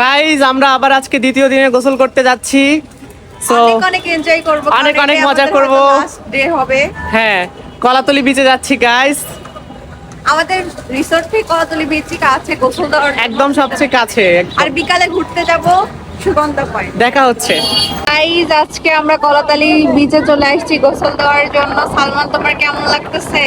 Guys আমরা আবার আজকে দ্বিতীয় দিনে গোসল করতে যাচ্ছি। অনেক অনেক এনজয় করব। অনেক অনেক মজা করব। ডে হবে। হ্যাঁ কলাতলি বিচে যাচ্ছি গাইজ আমাদের রিসোর্ট থেকে কলাতলি বিচি কাছে গোসল দেওয়ার একদম সবচেয়ে কাছে আর বিকালে ঘুরতে যাব। সুগন্ধা দেখা হচ্ছে। গাইজ আজকে আমরা কলাতলি বিচে চলে আসছি। গোসল দেওয়ার জন্য। সালমান তোমার কেমন লাগতেছে?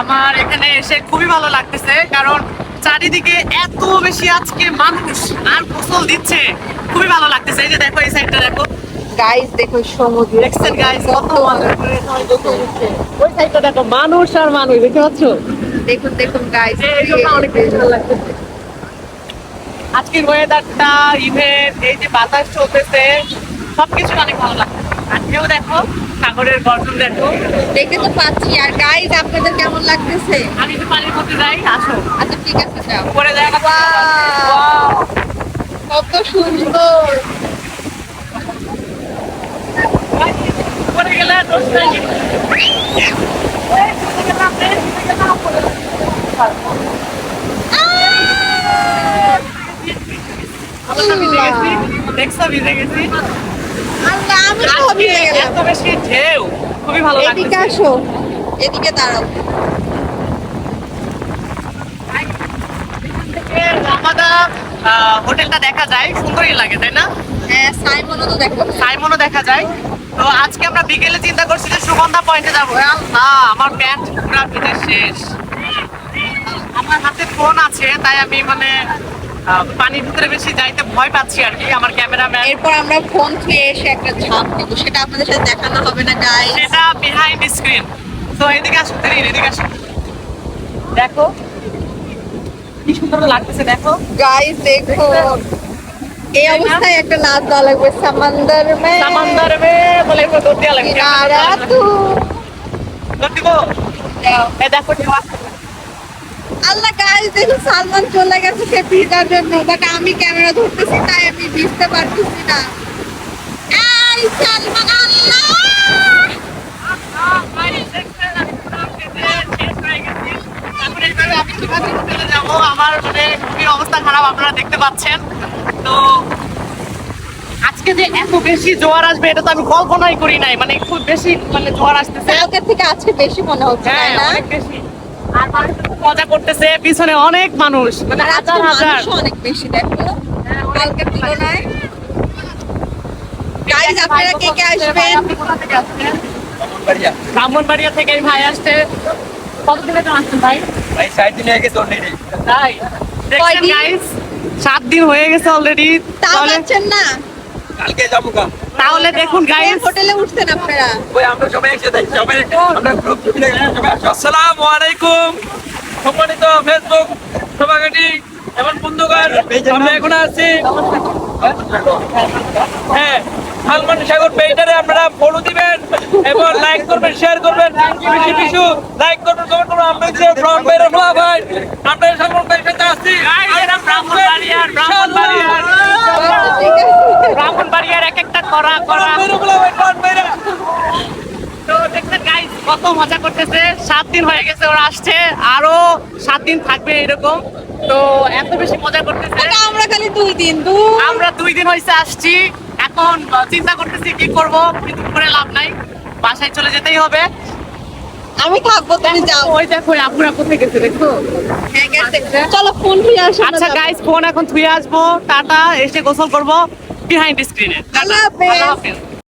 আমার এখানে এসে খুবই ভালো লাগতেছে কারণ চারিদিকে এত বেশি আজকে মানুষ আর গোসল দিচ্ছে। খুবই ভালো লাগতেছে। এই যে দেখো এই সাইডটা দেখো। গাইজ দেখো সমুদ্র। দেখছেন গাইজ কত মানুষ। ওই সাইডটা দেখো মানুষ আর মানুষ দেখতে পাচ্ছ? দেখুন দেখুন গাইজ এই জন্য অনেক বেশি ভালো লাগতেছে। আজকের ওয়েদারটা ইভেন্ট এই যে বাতাস চলতেছে সবকিছু অনেক ভালো লাগতেছে আজকেও দেখো সাগরের গর্জন দেখো। দেখে তো পাচ্ছি। আর গাইজ আপনাদের কেমন লাগতেছে? আমি একটু পানির মধ্যে যাই আসো। আচ্ছা ঠিক আছে যাও। উপরে দেখা! কত সুন্দর! উপরে গেলে দোষ নাই আমরা ভিজে গেছি দেখছ ভিজে গেছি। আল্লাহ আমি সব ভিজে গেলাম। এত বেশি ঢেউ। খুবই ভালো এদিকে আসো। এদিকে দাঁড়াও। রামাদা হোটেলটা দেখা যায়। সুন্দরই লাগে তাই না? হ্যাঁ সাইমনও তো দেখো। সাইমনও দেখা যায়। তো আজকে আমরা বিকেলে চিন্তা করছি যে সুগন্ধা পয়েন্টে যাব। আল্লাহ আমার প্যান্ট পুরো ভিজে শেষ। আমার হাতে ফোন আছে তাই আমি মানে পানির ভিতরে বেশি যাইতে ভয় পাচ্ছি আর কি আমার ক্যামেরাম্যান। এরপর আমরা ফোন ছুঁয়ে এসে একটা ঝাঁপ নেব সেটা আপনাদের সাথে দেখানো হবে না গাই সেটা বিহাইন্ড স্ক্রিন তো এদিকে আসুন এদিকে আসুন। দেখো কি সুন্দর লাগতেছে দেখো। গাইস দেখো। এই অবস্থায় একটা নাচ দেওয়া লাগবে সামান্দার মে। সামান্দার মে বলে একটু দেওয়া লাগবে। কিনারা তু। দেখো দেখো আল্লাহ গাইস দেখো সালমান চলে গেছে সে ভিজার জন্য বাট আমি ক্যামেরা ধরতেছি তাই আমি ভিজতে পারতেছি না। এই সালমান আল্লাহ? আমার মানে খুবই অবস্থা খারাপ আপনারা দেখতে পাচ্ছেন তো আজকে যে এত বেশি জোয়ার আসবে এটা তো আমি কল্পনাই করি নাই। মানে খুব বেশি মানে জোয়ার আসতেছে। কালকের থেকে আজকে বেশি মনে হচ্ছে হ্যাঁ তাই না? অনেক বেশি। আর মানুষ মজা করতেছে পিছনে অনেক মানুষ। মানে হাজার হাজার। অনেক বেশি দেখো। হ্যাঁ, কালকের তুলনায়। গাইস আপনারা কে কে আসবেন? ব্রাহ্মণবাড়িয়া। থেকে ভাই আসছে। কতদিনের জন্য আসছেন ভাই? ভাই সাইড দিনে আগে তোর নেই তাই? দেখছেন সাত দিন হয়ে গেছে অলরেডি তাও তাহলে না? কালকে যাব তাহলে দেখুন গাইস হোটেলে উঠছেন আপনারা। ওই আমরা সবাই একসাথে সবাই আমরা গ্রুপ আসসালামু আলাইকুম। ফেসবুক সভাঘাটি এবং বন্ধুগণ আমরা এখন আছি হ্যাঁ সালমান সাগর পেইটারে আপনারা ফলো দিবেন এবং লাইক করবেন শেয়ার করবেন। বেশি বেশি লাইক করবেন কমেন্ট করবেন। আমরা হচ্ছে ফ্রম বের ফ্লা ভাই আমরা সালমান ভাইয়ের সাথে আছে। ব্রাহ্মণবাড়িয়ার এক একটা করা করা বের ফ্লা ভাই ফ্রম বের তো দেখছেন গাইস কত মজা করতেছে সাত দিন হয়ে গেছে ওরা আসছে আরও সাত দিন থাকবে এরকম। তো এত বেশি মজা করতেছে। আমরা খালি দুই দিন আমরা দুই দিন হয়েছে আসছি। এখন চিন্তা করতেছি কি করব করে লাভ নাই। বাসায় চলে যেতেই হবে। আমি থাকব তুমি যাও। ওই দেখো আপুরা কোথায় গেছে দেখো হ্যাঁ চলো ফোন ফিরে আসো আচ্ছা গাইস ফোন এখন থুয়ে আসব। টাটা এসে গোসল করব। বিহাইন্ড স্ক্রিনে আল্লাহ হাফেজ।